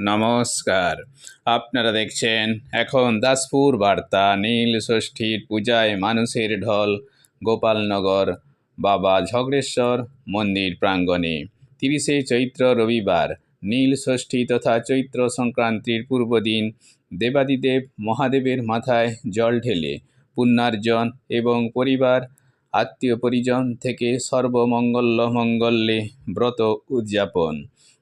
নমস্কার। আপনারা দেখছেন এখন দাসপুর বার্তা, নীল ষষ্ঠীর পূজায় মানুষের ঢল, গোপালনগর, বাবা ঝগড়েশ্বর মন্দির প্রাঙ্গণে। তিরিশে চৈত্র রবিবার, নীল ষষ্ঠী তথা চৈত্র সংক্রান্তির পূর্বদিন দেবাদিদেব মহাদেবের মাথায় জল ঢেলে পুণ্যার্জন এবং পরিবার আত্মীয় পরিজন থেকে সর্বমঙ্গল মঙ্গলে ব্রত উদযাপন।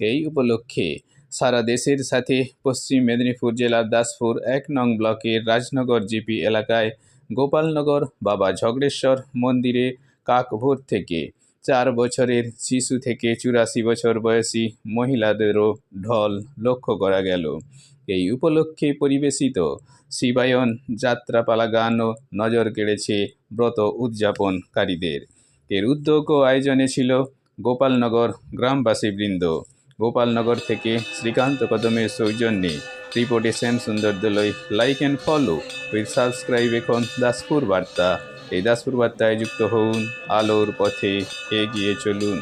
এই উপলক্ষে সারা দেশের সাথে পশ্চিম মেদিনীপুর জেলার দাসপুর এক নং ব্লকের রাজনগর জিপি এলাকায় গোপালনগর বাবা ঝগড়েশ্বর মন্দিরে কাকভোর থেকে চার বছরের শিশু থেকে চুরাশি বছর বয়সী মহিলাদেরও ঢল লক্ষ্য করা গেল। এই উপলক্ষে পরিবেশিত শিবায়ন, যাত্রাপালা গানও নজর কেড়েছে ব্রত উদযাপনকারীদের। এর উদ্যোগ ও আয়োজনে ছিল গোপালনগর গ্রামবাসীবৃন্দ। গোপালনগর থেকে শ্রীকান্ত কদমের সৌজন্যে রিপোর্টে শ্যাম সুন্দর দলই like and follow with subscribe এখন দাসপুর বার্তা। এই দাসপুর বার্তায় যুক্ত হন আলোর পথে এগিয়ে চলুন।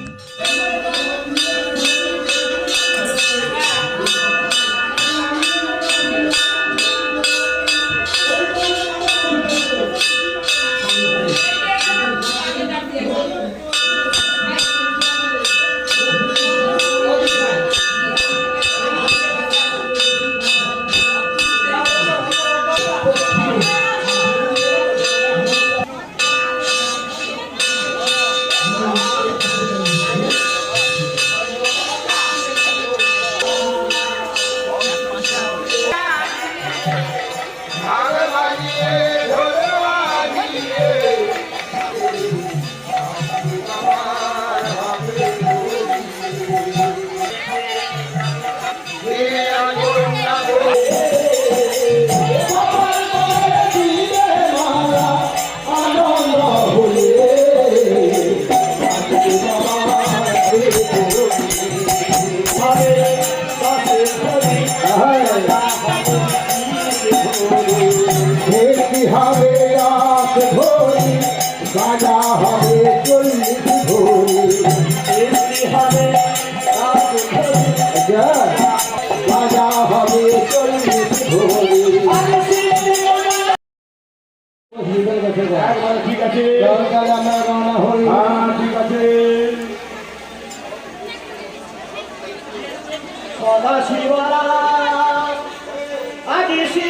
Hare গাজা হবে চল্লিশ ভরি ভেটি হবে চল্লিশ ঠিক আছে